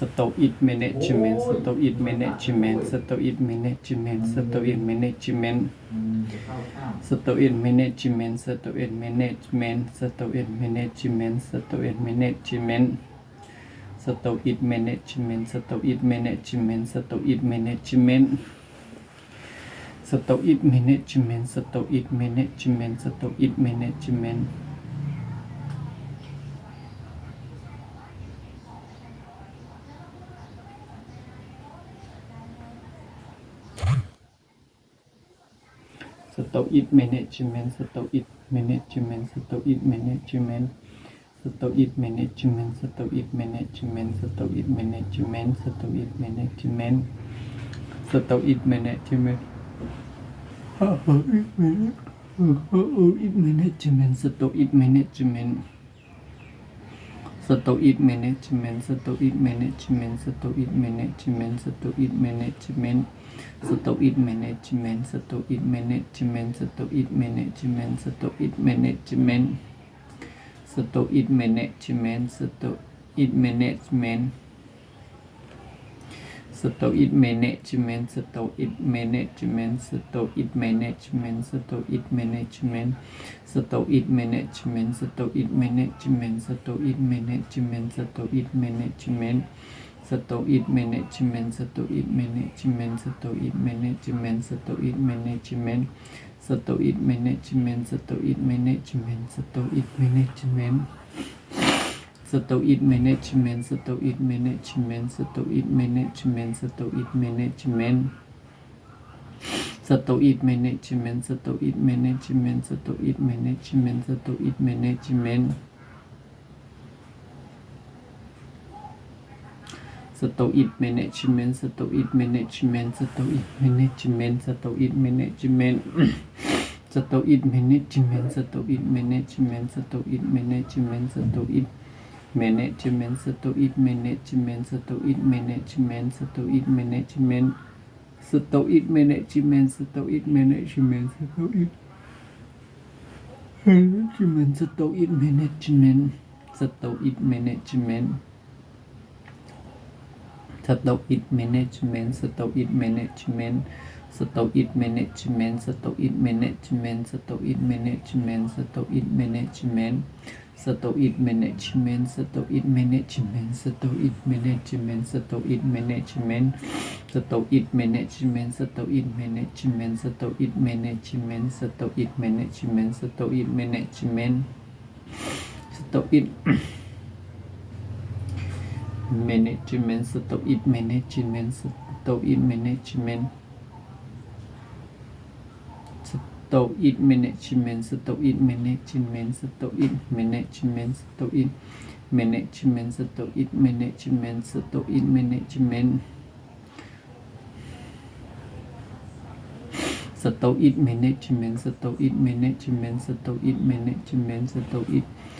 Setoid management, Setoid management, Setoid management, Setoid management, Setoid management, Setoid management, Setoid management, Setoid management, Setoid management, Setoid management, Setoid management, Setoid management, Setoid management, Setoid management tauhid management tauhid management tauhid management tauhid management tauhid management tauhid management tauhid management tauhid management. Tauhid management. Tauhid management. Stoic management, Stoic management, Stoic management, Stoic management, Stoic management, Stoic management, Stoic management, Stoic management, Stoic management, Stoic management. Setahu management, setahu management, setahu management, setahu management, setahu management, setahu management, setahu management, setahu management, setahu management, setahu management, setahu management, setahu management, setahu management, setahu management, setahu management setoid management setoid management setoid management setoid management setoid management setoid management setoid management setoid management setoid management setoid management setoid management setoid management setoid management setoid management setoid management setoid management stoic management stoic management stoic management stoic management stoic management stoic management stoic management stoic management stoic management stoic management stoic management stoic management stoic management stoic management Stoic management, Stoic management, Stoic management, Stoic management, Stoic management, Stoic management, Stoic management, Stoic management, Stoic management, Stoic management, Stoic management. Stoic management, Stoic management, Stoic management, Stoic management. Stoic management, Stoic management, Stoic management, Stoic management. Stoic management, Stoic management, Stoic management, Stoic management. Stoic management, Stoic management, Stoic management, Stoic management, Stoic management, Stoic management, Stoic management, Stoic management, Stoic management, Stoic management, Stoic management, Stoic management. Stoic management, Stoic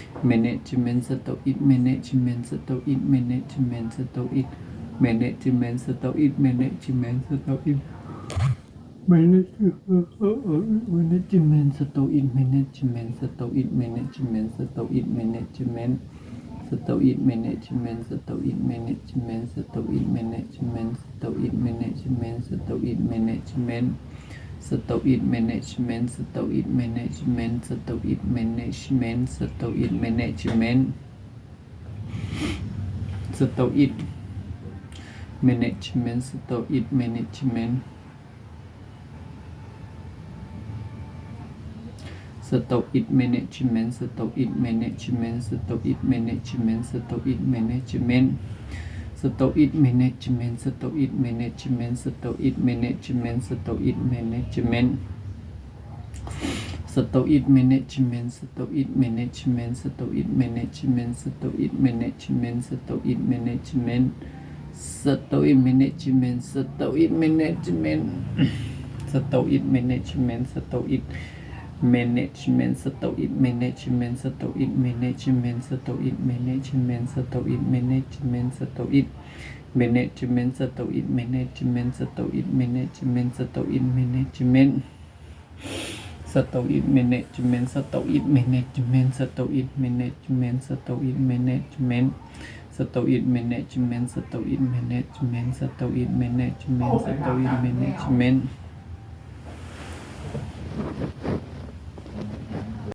management, Stoic management, Stoic management, Stoic management, Stoic management, management, Stoic management, management, Stoic management, management, Stoic management, management, Stoic management, management, Stoic management, management, Stoic management. Management, Stoic management, management, Stoic management, management, Stoic management. Management, Stoic management, management, Stoic management, Stoic management, Stoic management, Stoic management, Stoic management, Stoic management, Stoic management, Stoic management, Stoic management, Stoic management, Stoic management, Stoic management, Stoic management, Stoic management. Stoic management, Stoic management, Stoic management, Stoic management, Stoic management, Stoic management. Stoic management, Stoic management, Stoic management, Stoic management. Stoic management, Stoic management, Stoic management, Stoic management. Stoic management, Stoic management, Stoic management, Stoic management, Stoic management. Stoic management, Stoic management, Stoic management, Stoic management, Stoic management, Stoic management, Stoic management, Stoic management, Stoic management, Stoic management, Stoic management, Stoic management. Stoic management, Stoic management, Stoic management, Stoic management, stoic management stoic management stoic management stoic management